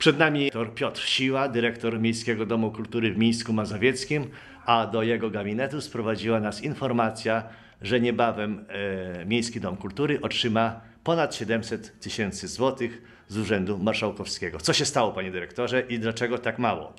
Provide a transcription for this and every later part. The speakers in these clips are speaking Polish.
Przed nami dr Piotr Siła, dyrektor Miejskiego Domu Kultury w Mińsku Mazowieckim, a do jego gabinetu sprowadziła nas informacja, że niebawem e, Miejski Dom Kultury otrzyma ponad 700 tysięcy złotych z Urzędu Marszałkowskiego. Co się stało, panie dyrektorze, i dlaczego tak mało?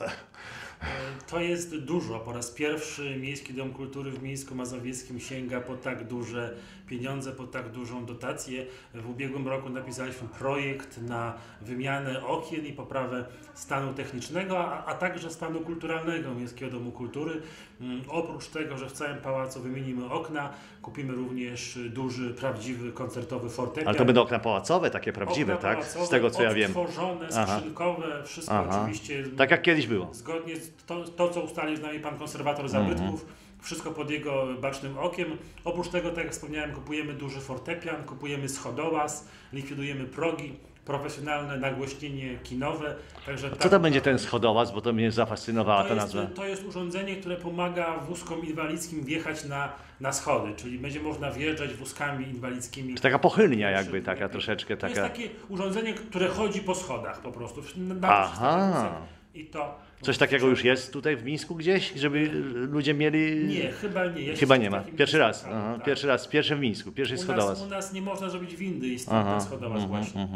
To jest dużo. Po raz pierwszy Miejski Dom Kultury w Mińsku Mazowieckim sięga po tak duże pieniądze, po tak dużą dotację. W ubiegłym roku napisaliśmy projekt na wymianę okien i poprawę stanu technicznego, a, a także stanu kulturalnego Miejskiego Domu Kultury. Mm, Oprócz tego, że w całym pałacu wymienimy okna, kupimy również duży, prawdziwy, koncertowy fortepian. Ale to będą okna pałacowe, takie prawdziwe, Okna tak? pałacowe, Z tego, co ja wiem. Odtworzone, Aha. skrzynkowe, wszystko Aha. oczywiście Tak jak kiedyś było. Zgodnie z to, to co ustalił z nami pan konserwator zabytków, wszystko pod jego bacznym okiem. Oprócz tego, tak jak wspomniałem, kupujemy duży fortepian, kupujemy schodołaz, likwidujemy progi, profesjonalne nagłośnienie kinowe. Także Co tak- to będzie ten schodołaz, bo to mnie zafascynowała ta to jest, nazwa. to jest urządzenie, które pomaga wózkom inwalidzkim wjechać na, na schody, czyli będzie można wjeżdżać wózkami inwalidzkimi. Taka pochylnia Pierwszy- jakby, taka troszeczkę To jest taka... takie urządzenie, które chodzi po schodach po prostu. Na, na Aha. I to Coś takiego już jest tutaj w Mińsku gdzieś, żeby ludzie mieli... Nie, chyba nie. Ja Chyba nie ma. Pierwszy raz. Aha, tak. Pierwszy raz. Pierwszy w Mińsku. Pierwszy schodołaz. u nas nie można zrobić windy i stąd ten schodołaz właśnie.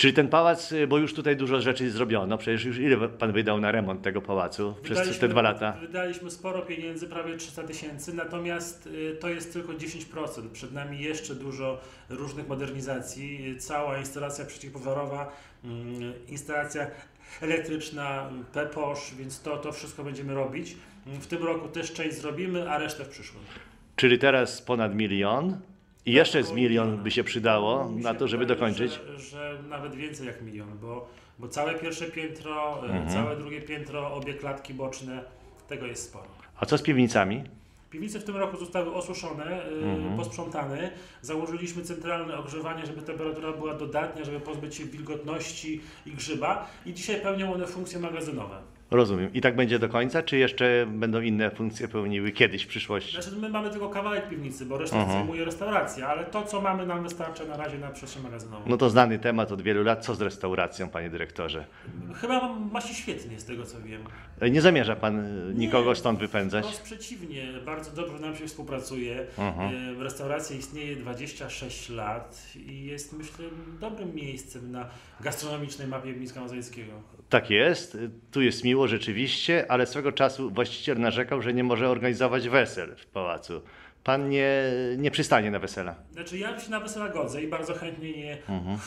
Czyli ten pałac, y, bo już tutaj dużo rzeczy zrobiono, przecież już ile pan wydał na remont tego pałacu przez Wydaliśmy- te dwa lata? Wydaliśmy sporo pieniędzy, prawie 300 tysięcy, natomiast y, to jest tylko 10%. Przed nami jeszcze dużo różnych modernizacji. Cała instalacja przeciwpożarowa, mm, instalacja elektryczna, PEPOSZ, więc to, to wszystko będziemy robić. W tym roku też część zrobimy, a resztę w przyszłym. Czyli teraz ponad milion i jeszcze z milion by się przydało na to, żeby dokończyć. Że, że nawet więcej jak milion, bo, bo całe pierwsze piętro, e, Mhm. całe drugie piętro, obie klatki boczne, tego jest sporo. A co z piwnicami? Piwnice w tym roku zostały osuszone, e, Mhm. posprzątane. Założyliśmy centralne ogrzewanie, żeby temperatura była dodatnia, żeby pozbyć się wilgotności i grzyba. I dzisiaj pełnią one funkcje magazynowe. Rozumiem. I tak będzie do końca, czy jeszcze będą inne funkcje pełniły kiedyś w przyszłości? Znaczy my mamy tylko kawałek piwnicy, bo resztę Mhm. zajmuje restauracja, ale to co mamy nam wystarcza na razie na przestrzeń magazynową. No to znany temat od wielu lat. Co z restauracją, panie dyrektorze? Chyba ma- się świetnie z tego co wiem. Nie zamierza pan y, nikogo Nie, stąd wypędzać? Wprost przeciwnie, bardzo dobrze nam się współpracuje. Mhm. E, Restauracja istnieje 26 lat i jest myślę dobrym miejscem na gastronomicznej mapie Mińska Mazowieckiego. Tak jest, tu jest miło rzeczywiście, ale swego czasu właściciel narzekał, że nie może organizować wesel w pałacu. Pan nie, nie przystanie na wesela. Znaczy ja się na wesela godzę i bardzo chętnie je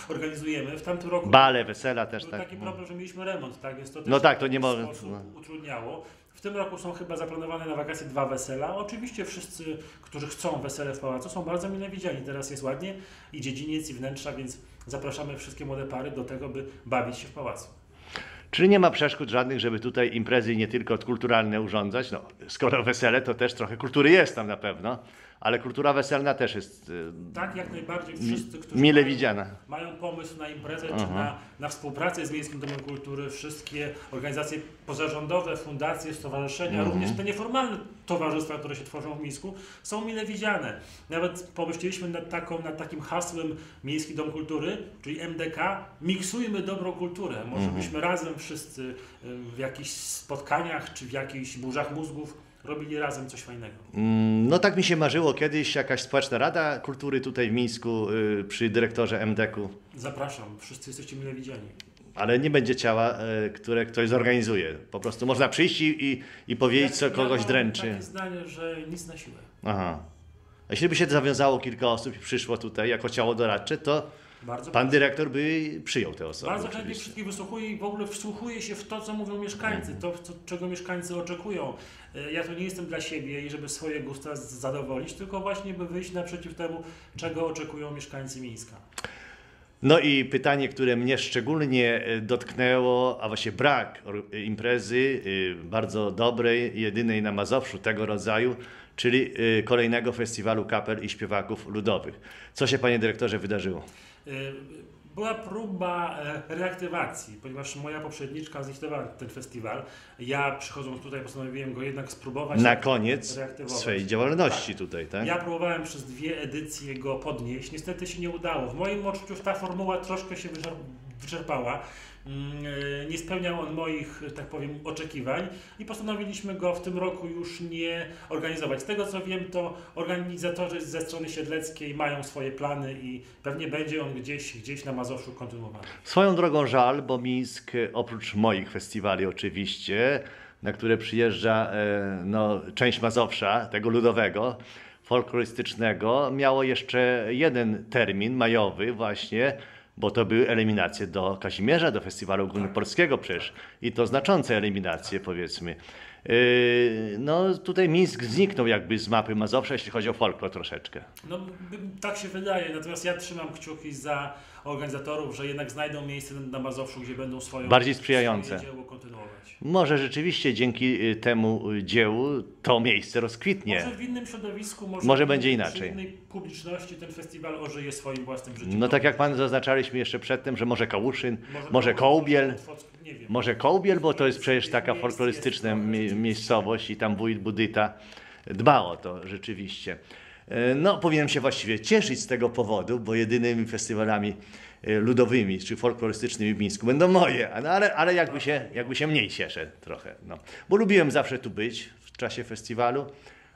organizujemy. W tamtym roku Bale, wesela też był tak. taki problem, że mieliśmy remont, tak? Więc to też No tak, to nie może- no. utrudniało. W tym roku są chyba zaplanowane na wakacje dwa wesela. Oczywiście wszyscy, którzy chcą wesele w pałacu, są bardzo mile widziani. Teraz jest ładnie i dziedziniec, i wnętrza, więc zapraszamy wszystkie młode pary do tego, by bawić się w pałacu. Czyli nie ma przeszkód żadnych, żeby tutaj imprezy nie tylko kulturalne urządzać. No, skoro wesele, to też trochę kultury jest tam na pewno, ale kultura weselna też jest y, Tak, jak najbardziej wszyscy, którzy mile mają, widziana. mają pomysł na imprezę czy na, na współpracę z Miejskim Domem Kultury, wszystkie organizacje pozarządowe, fundacje, stowarzyszenia, również te nieformalne towarzystwa, które się tworzą w Mińsku, są mile widziane. Nawet pomyśleliśmy nad, taką, nad takim hasłem Miejski Dom Kultury, czyli MDK, miksujmy dobrą kulturę. Może byśmy razem wszyscy y, w jakichś spotkaniach czy w jakichś burzach mózgów robili razem coś fajnego. Mm, No tak mi się marzyło kiedyś jakaś społeczna rada kultury tutaj w Mińsku y, przy dyrektorze MDK-u, Zapraszam, wszyscy jesteście mile widziani. ale nie będzie ciała, y, które ktoś zorganizuje. Po prostu można przyjść i, i, powiedzieć, co Ja kogoś mam dręczy. takie zdanie, że nic na siłę. Aha. A jeśli by się zawiązało kilka osób i przyszło tutaj jako ciało doradcze, to Bardzo Pan dyrektor by przyjął te osoby. Bardzo chętnie wszystkich wysłuchuję i w ogóle wsłuchuję się w to, co mówią mieszkańcy, to, co, czego mieszkańcy oczekują. E, Ja tu nie jestem dla siebie i żeby swoje gusta zadowolić, tylko właśnie by wyjść naprzeciw temu, czego oczekują mieszkańcy Mińska. No i pytanie, które mnie szczególnie e, dotknęło, a właśnie brak imprezy y, bardzo dobrej, jedynej na Mazowszu tego rodzaju, czyli y, kolejnego festiwalu kapel i śpiewaków ludowych. Co się, panie dyrektorze, wydarzyło? Y, Była próba e, reaktywacji, ponieważ moja poprzedniczka zlikwidowała ten festiwal. Ja przychodząc tutaj postanowiłem go jednak spróbować. Na koniec swojej działalności tutaj, tak? Ja próbowałem przez dwie edycje go podnieść, niestety się nie udało. W moim odczuciu ta formuła troszkę się wyczer- wyczerpała. Mm, e, Nie spełniał on moich, tak powiem, oczekiwań i postanowiliśmy go w tym roku już nie organizować. Z tego co wiem, to organizatorzy ze strony siedleckiej mają swoje plany i pewnie będzie on gdzieś, gdzieś na Mazowszu kontynuowany. Swoją drogą żal, bo Mińsk oprócz moich festiwali oczywiście, na które przyjeżdża e, no, część Mazowsza, tego ludowego, folklorystycznego, miało jeszcze jeden termin majowy właśnie, bo to były eliminacje do Kazimierza, do Festiwalu Ogólnopolskiego przecież i to znaczące eliminacje powiedzmy. Yy, No tutaj Mińsk zniknął jakby z mapy Mazowsza, jeśli chodzi o folklor troszeczkę. No, tak się wydaje, natomiast ja trzymam kciuki za organizatorów, że jednak znajdą miejsce na Mazowszu, gdzie będą swoją, Bardziej sprzyjające. swoje dzieło kontynuować. Może rzeczywiście dzięki y, temu y, dziełu to miejsce rozkwitnie. Może w innym środowisku, może, Może w będzie inaczej. innej publiczności ten festiwal ożyje swoim własnym życiem. No tak jak pan zaznaczaliśmy jeszcze przedtem, że może Kałuszyn, może Kołbiel, Kołbiel, może może Kołbiel, bo to jest przecież taka folklorystyczna miejscowość i tam wójt Budyta dba o to rzeczywiście. E, No, powinienem się właściwie cieszyć z tego powodu, bo jedynymi festiwalami e, ludowymi czy folklorystycznymi w Mińsku będą moje, no, ale, ale jakby, się, jakby się mniej cieszę trochę. No. Bo lubiłem zawsze tu być w czasie festiwalu,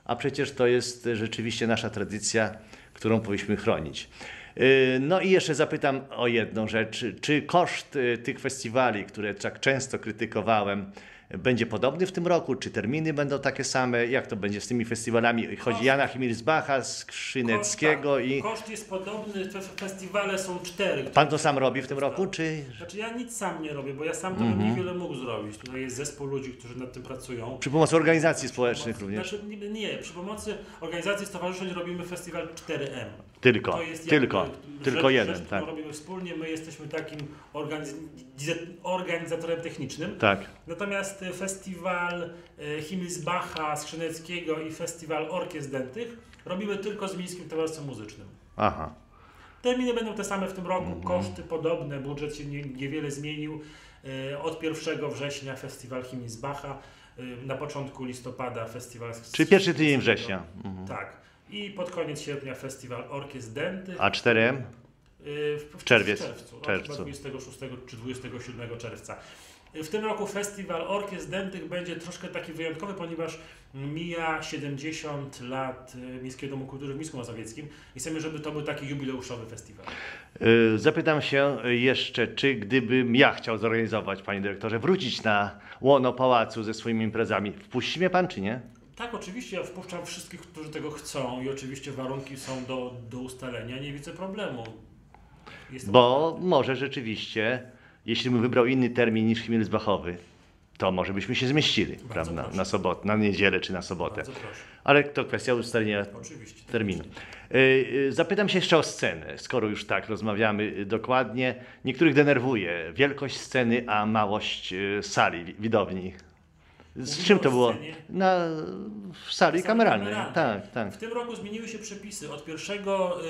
a przecież to jest rzeczywiście nasza tradycja, którą powinniśmy chronić. Yy, No i jeszcze zapytam o jedną rzecz. Czy koszt tych festiwali, które tak często krytykowałem, będzie podobny w tym roku? Czy terminy będą takie same? Jak to będzie z tymi festiwalami? Chodzi Koszt- Jana Himilsbacha, Skrzyneckiego Koszt, i... Koszt jest podobny, te festiwale są cztery. Pan to sam robi w tym roku, czy... Znaczy ja nic sam nie robię, bo ja sam to Mhm. bym niewiele mógł zrobić. Tutaj jest zespół ludzi, którzy nad tym pracują. Przy pomocy organizacji społecznych również? Znaczy, nie, nie, przy pomocy organizacji stowarzyszeń robimy festiwal 4M. Tylko, jest tylko, jakby tylko rzecz, jeden, rzecz, tak. robimy wspólnie. My jesteśmy takim organiz... organizatorem technicznym. Tak. Natomiast e, festiwal e, Himmelsbacha, Skrzyneckiego i festiwal Orkiestr Dętych robimy tylko z Mińskim Towarzystwem Muzycznym. Aha. Terminy będą te same w tym roku, Mhm. koszty podobne, budżet się nie, niewiele zmienił. E, Od 1 września festiwal Himmelsbacha, na początku listopada festiwal... Czyli pierwszy tydzień września. Mhm. Tak. I pod koniec sierpnia festiwal Orkiestr Dętych. A 4M? Y, w, w, Czerwiec. W czerwcu, od Czerwcu. chyba 26 czy 27 czerwca. Y, W tym roku festiwal Orkiestr Dętych będzie troszkę taki wyjątkowy, ponieważ mija 70 lat y, Miejskiego Domu Kultury w Mińsku Mazowieckim i chcemy, żeby to był taki jubileuszowy festiwal. Zapytam się jeszcze, czy gdybym ja chciał zorganizować, panie dyrektorze, wrócić na łono pałacu ze swoimi imprezami, wpuści mnie pan, czy nie? Tak, oczywiście ja wpuszczam wszystkich, którzy tego chcą i oczywiście warunki są do, do ustalenia, nie widzę problemu. Jestem Bo może rzeczywiście, jeśli bym wybrał inny termin niż Himmelsbachowy, to może byśmy się zmieścili, prawda? proszę. Na sobotę, na niedzielę czy na sobotę. Ale to kwestia ustalenia Oczywiście. terminu. Y, y, Zapytam się jeszcze o scenę, skoro już tak rozmawiamy y, dokładnie. Niektórych denerwuje wielkość sceny, a małość sali, wi- widowni. Z czym to było? scenie? Na, w sali kameralnej. kameralnej. Tak, tak. W tym roku zmieniły się przepisy. Od 1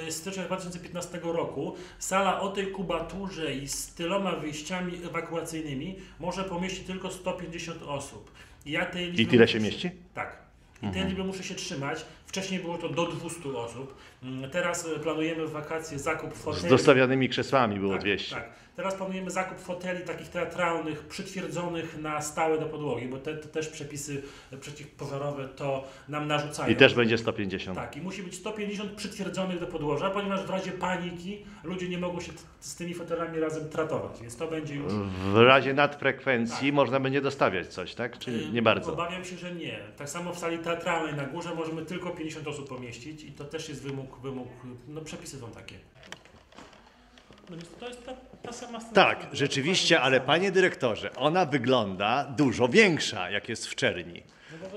stycznia 2015 roku sala o tej kubaturze i z tyloma wyjściami ewakuacyjnymi może pomieścić tylko 150 osób. I ja tej liczby I tyle muszę się mieści? Tak. I tej liczby muszę się trzymać. Wcześniej było to do 200 osób. Mm, Teraz e, planujemy w wakacje zakup Z foteli. dostawionymi krzesłami było tak, 200. Tak. Teraz planujemy zakup foteli takich teatralnych, przytwierdzonych na stałe do podłogi, bo te, te też przepisy przeciwpożarowe to nam narzucają. I też będzie 150. Tak, i musi być 150 przytwierdzonych do podłoża, ponieważ w razie paniki ludzie nie mogą się z tymi fotelami razem tratować, więc to będzie już... W razie nadfrekwencji Tak. można będzie dostawiać coś, tak? Czy y, nie bardzo? Obawiam się, że nie. Tak samo w sali teatralnej na górze możemy tylko 50 osób pomieścić i to też jest wymóg, wymóg no przepisy są takie. No więc to jest ta, ta sama scena. Tak, rzeczywiście, ale panie dyrektorze, ona wygląda dużo większa, jak jest w Czerni.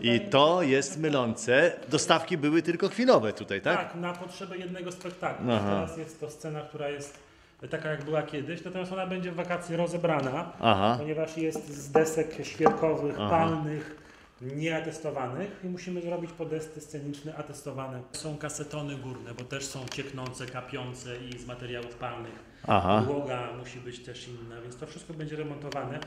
I to jest mylące. Dostawki były tylko chwilowe tutaj, tak? Tak, na potrzeby jednego spektaklu. Aha. Teraz jest to scena, która jest taka jak była kiedyś, natomiast ona będzie w wakacje rozebrana, Aha. ponieważ jest z desek świerkowych, palnych, nieatestowanych i musimy zrobić podesty sceniczne atestowane. Są kasetony górne, bo też są cieknące, kapiące i z materiałów palnych. Aha. Podłoga musi być też inna, więc to wszystko będzie remontowane.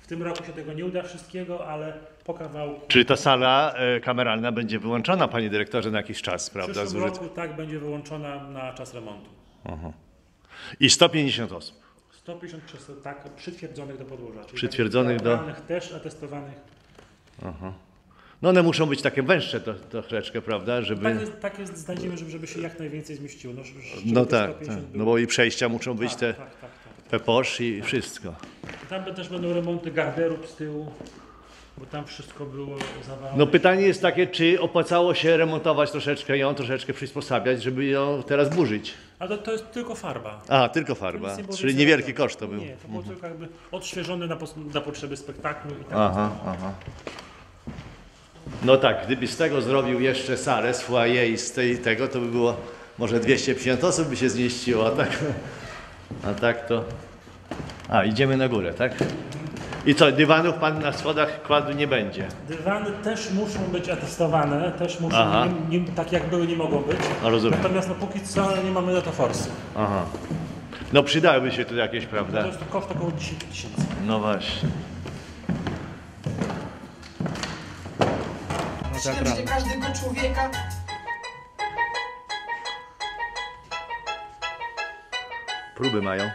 W tym roku się tego nie uda wszystkiego, ale po kawałku. Czyli ta sala e, kameralna będzie wyłączona, panie dyrektorze, na jakiś czas, W prawda? przyszłym z użytku? roku tak będzie wyłączona na czas remontu. I 150 osób. 150 krzeseł tak przytwierdzonych do podłoża. Czyli Przytwierdzonych do- też atestowanych. No one muszą być takie węższe to, troszeczkę, prawda? Żeby... Tak jest, tak jest znajdziemy, żeby, żeby się jak najwięcej zmieściło. No, No tak, 150 tak. No bo i przejścia muszą być tak, te tak, tak, tak. peposz i wszystko. Tam też będą remonty garderów z tyłu, bo tam wszystko było zawalone. No pytanie jest takie, czy opłacało się remontować troszeczkę ją, troszeczkę przysposabiać, żeby ją teraz burzyć? Ale to, to jest tylko farba. A, tylko To farba, nic nie było czyli więcej niewielki robione. koszt to był. Nie, to było tylko jakby odświeżone na, pos- na potrzeby spektaklu i tak. Aha, aha. No tak, gdyby z tego zrobił jeszcze salę z foyer i z tej, tego, to by było może 250 osób by się zmieściło, a tak, a tak to... A, idziemy na górę, tak? I co, dywanów pan na schodach kładł nie będzie? Dywany też muszą być atestowane, też muszą, Aha. nie, nie, tak jak były, nie mogą być. A, rozumiem. Natomiast no, póki co nie mamy na to forsy. Aha. No przydałyby się tu jakieś, To prawda? jest to koszt około 10 tysięcy. No właśnie. No Śledźcie każdego człowieka. Próby mają.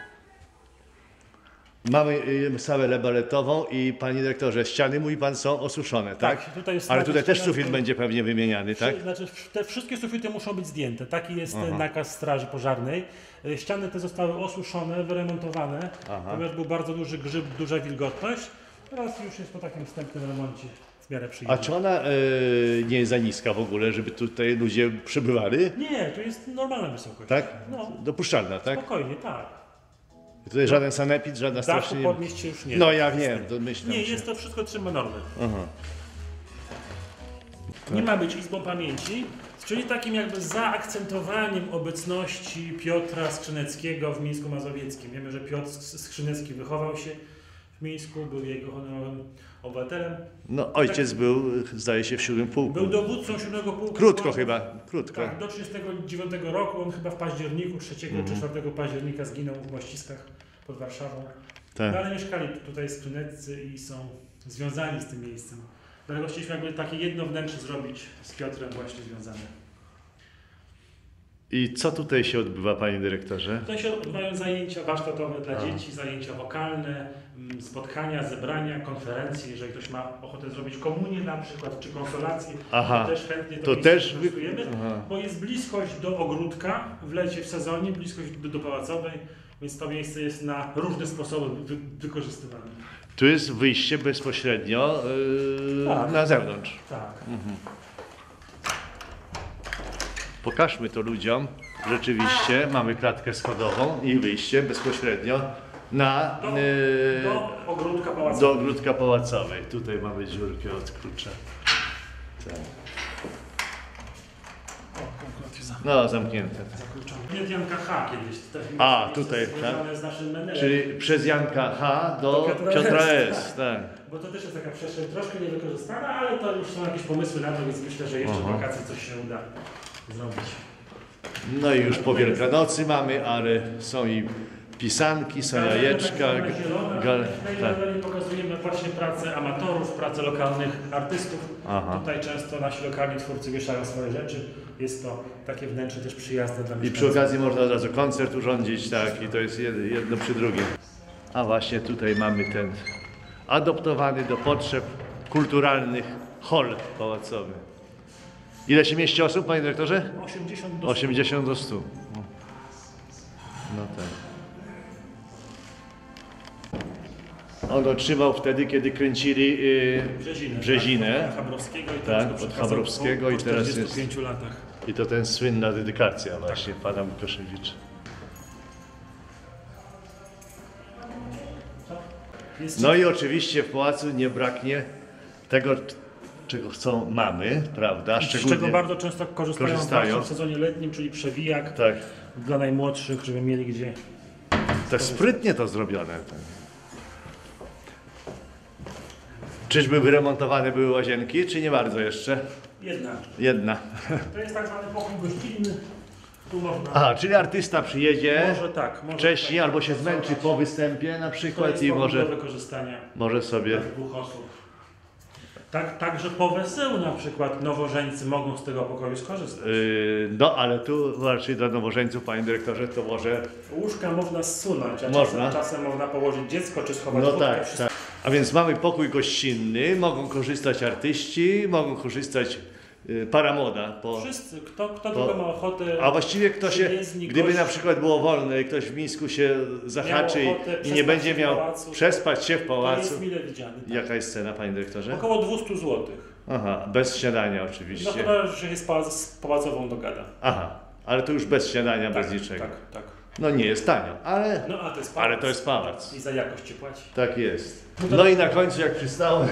Mamy y, salę lebaretową i panie dyrektorze, ściany mówi pan są osuszone, tak? Tak, tutaj jest Ale tutaj też sufit będzie pewnie wymieniany, tak? Znaczy, te wszystkie sufity muszą być zdjęte. Taki jest e, nakaz Straży Pożarnej. E, Ściany te zostały osuszone, wyremontowane, ponieważ był bardzo duży grzyb, duża wilgotność. Teraz już jest po takim wstępnym remoncie w miarę A czy ona y, nie jest za niska w ogóle, żeby tutaj ludzie przybywali? Nie, to jest normalna wysokość. Tak? No, Dopuszczalna, tak? spokojnie, tak. Tutaj żaden sanepid, żadna strasznie nie... podnieść się już nie No da. ja wiem, to myślę. Nie, że- jest to wszystko trzyma normy. Nie ma być izbą pamięci, czyli takim jakby zaakcentowaniem obecności Piotra Skrzyneckiego w Mińsku Mazowieckim. Wiemy, że Piotr Skrzynecki wychował się w Mińsku, był jego honorowym obywatelem. No ojciec był, zdaje się, w siódmym pułku. Był dowódcą siódmego pułku. Krótko chyba, krótko. Tak, do 1939 roku, on chyba w październiku, 3 czy 4 października zginął w Mościskach pod Warszawą. Tak. Ale mieszkali tutaj Skrzyneccy i są związani z tym miejscem. Dlatego chcieliśmy jakby takie jedno wnętrze zrobić z Piotrem właśnie związane. I co tutaj się odbywa, panie dyrektorze? Tutaj się odbywają zajęcia warsztatowe dla dzieci, zajęcia wokalne, mm, spotkania, zebrania, konferencje. Jeżeli ktoś ma ochotę zrobić komunię na przykład, czy konsolację, Aha. to też chętnie to, To też wy- wykorzystujemy, bo jest bliskość do ogródka w lecie, w sezonie, bliskość do, do pałacowej, więc to miejsce jest na różne sposoby wy, wykorzystywane. Tu jest wyjście bezpośrednio yy, Tak. na zewnątrz. Tak. Pokażmy to ludziom. Rzeczywiście mamy klatkę schodową i wyjście bezpośrednio na, Do, yy, do ogródka pałacowego. do ogródka pałacowej. Tutaj mamy dziurkę od klucza. Tak. No, zamknięte. Gabinet Janka H. kiedyś. A, tutaj, związane z naszym menelem. Czyli przez Janka H do Do Piotra Piotra S, S. Tak. Bo to też jest taka przestrzeń troszkę niewykorzystana, ale to już są jakieś pomysły na to, więc myślę, że jeszcze w wakacji coś się uda zrobić. No i już po Wielkanocy mamy, ale są i pisanki, są jajeczka. Gal, tak. pokazujemy właśnie pracę amatorów, pracę lokalnych artystów. Aha. Tutaj często nasi lokalni twórcy wieszają swoje rzeczy. Jest to takie wnętrze też przyjazne dla I mieszkańców. przy okazji można od razu koncert urządzić, tak, i to jest jed- jedno przy drugim. A właśnie tutaj mamy ten adoptowany do potrzeb kulturalnych hol pałacowy. Ile się mieści osób, panie dyrektorze? 80 do 100. 80 do 100. No, tak. On otrzymał wtedy, kiedy kręcili yy, Brzezinę. Brzezinę. Tak, od Chabrowskiego i teraz, tak, od Chabrowskiego po, po i teraz jest. latach. I to ten słynna dedykacja tak. właśnie pana Koszewicza. No i oczywiście w pałacu nie braknie tego czego chcą mamy, prawda? z czego bardzo często korzystają, korzystają. w sezonie letnim, czyli przewijak Tak, dla najmłodszych, żeby mieli gdzie. tak sprytnie to zrobione. Czyżby wyremontowane były łazienki, czy nie bardzo jeszcze? Jedna. Jedna. To jest tak zwany pokój gościnny. Tu można. Aha, czyli artysta przyjedzie Może tak, może wcześniej tak. albo się zmęczy po występie na przykład i może, może sobie... dwóch osób. Tak, także po weselu na przykład nowożeńcy mogą z tego pokoju skorzystać. Yy, no ale tu raczej dla nowożeńców, panie dyrektorze, to może... Łóżka można zsunąć, a Można. Czasem, czasem można położyć dziecko czy schować No tak, wszystko. tak. A więc mamy pokój gościnny, mogą korzystać artyści, mogą korzystać paramoda. Po, Wszyscy, kto, kto To- tylko ma ochotę. a właściwie kto się, gdyby na przykład było wolne i ktoś w Mińsku się zahaczy i nie będzie miał pałacu, przespać się w To pałacu. jest mile widziany. Tak. Jaka jest cena, panie dyrektorze? Około 200 zł. Aha, bez śniadania No oczywiście. chyba, że się z, pałac, z pałacową dogada. Aha, ale to już bez śniadania, bez niczego. Tak, tak. No nie jest tanio, ale, No a to jest pałac. ale to jest pałac. I za jakość się płaci. Tak jest. No i na końcu, jak przystało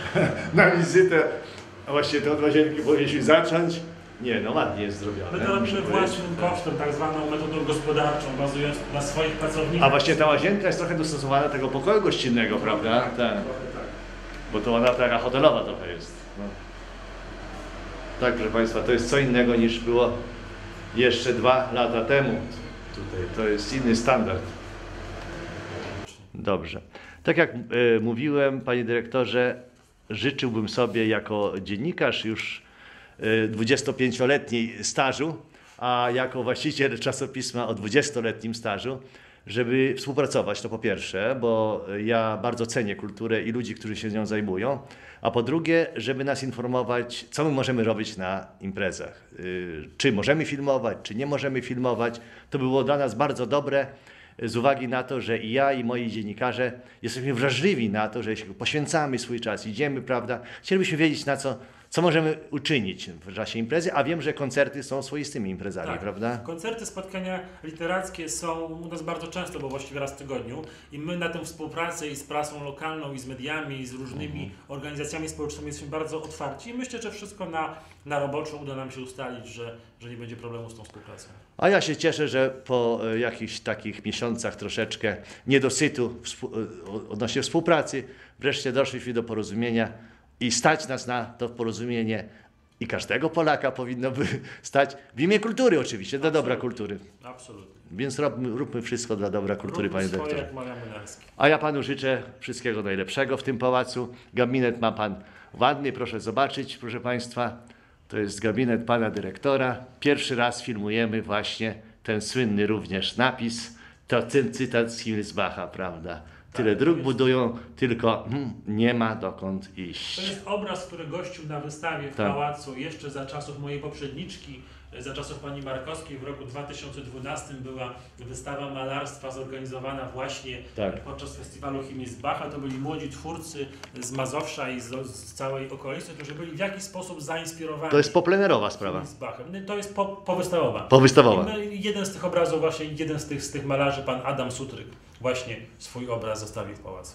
na wizytę, a właściwie to od łazienki powinniśmy zacząć. Nie, no ładnie jest zrobione. My to robimy własnym kosztem, tak zwaną metodą gospodarczą, bazując na swoich pracownikach. A właśnie ta łazienka jest trochę dostosowana do tego pokoju gościnnego, prawda? Tak. Tak. Bo to ona taka hotelowa trochę jest. No. Tak, proszę Państwa, to jest co innego niż było jeszcze dwa lata temu. Tutaj to jest inny standard. Dobrze. Tak jak e, mówiłem, panie dyrektorze, życzyłbym sobie jako dziennikarz już e, 25-letniej stażu, a jako właściciel czasopisma o 20-letnim stażu, żeby współpracować, to po pierwsze, bo ja bardzo cenię kulturę i ludzi, którzy się nią zajmują, a po drugie, żeby nas informować, co my możemy robić na imprezach. Y, Czy możemy filmować, czy nie możemy filmować. To było dla nas bardzo dobre z uwagi na to, że i ja, i moi dziennikarze jesteśmy wrażliwi na to, że jeśli poświęcamy swój czas, idziemy, prawda, chcielibyśmy wiedzieć, na co, co możemy uczynić w czasie imprezy, a wiem, że koncerty są swoistymi imprezami, Tak. prawda? Koncerty, spotkania literackie są u nas bardzo często, bo właściwie raz w tygodniu i my na tę współpracę i z prasą lokalną, i z mediami, i z różnymi Mhm. organizacjami społecznymi jesteśmy bardzo otwarci i myślę, że wszystko na, na roboczo uda nam się ustalić, że, że nie będzie problemu z tą współpracą. A ja się cieszę, że po e, jakichś takich miesiącach troszeczkę niedosytu e, odnośnie współpracy wreszcie doszliśmy do porozumienia i stać nas na to porozumienie i każdego Polaka powinno by stać w imię kultury oczywiście, dla dobra kultury. Absolutnie. Więc róbmy, róbmy wszystko dla dobra kultury, Róbmy panie swoje, doktorze. jak Maria. A ja panu życzę wszystkiego najlepszego w tym pałacu. Gabinet ma pan ładny, proszę zobaczyć, proszę państwa. To jest gabinet pana dyrektora. Pierwszy raz filmujemy właśnie ten słynny również napis. To ten cytat z Himmelsbacha, prawda? Tyle dróg budują, tylko hmm, nie ma dokąd To iść. jest obraz, który gościł na wystawie w Tak. pałacu jeszcze za czasów mojej poprzedniczki, za czasów pani Markowskiej. W roku 2012 była wystawa malarstwa zorganizowana właśnie Tak. podczas festiwalu Himmelsbacha. To byli młodzi twórcy z Mazowsza i z, z całej okolicy, którzy byli w jakiś sposób zainspirowani To jest poplenerowa sprawa. No, To jest po, powystawowa. Powystawowa. Jeden z tych obrazów, właśnie jeden z tych, z tych malarzy, pan Adam Sutryk, właśnie swój obraz zostawił w pałacu.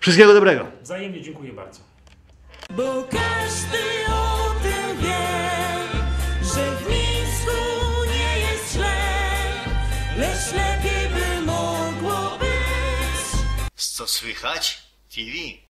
Wszystkiego dobrego. Wzajemnie dziękuję bardzo. Bo każdy o tym wie, że w Mińsku nie jest źle, lecz lepiej by mogło być. Co słychać? TV.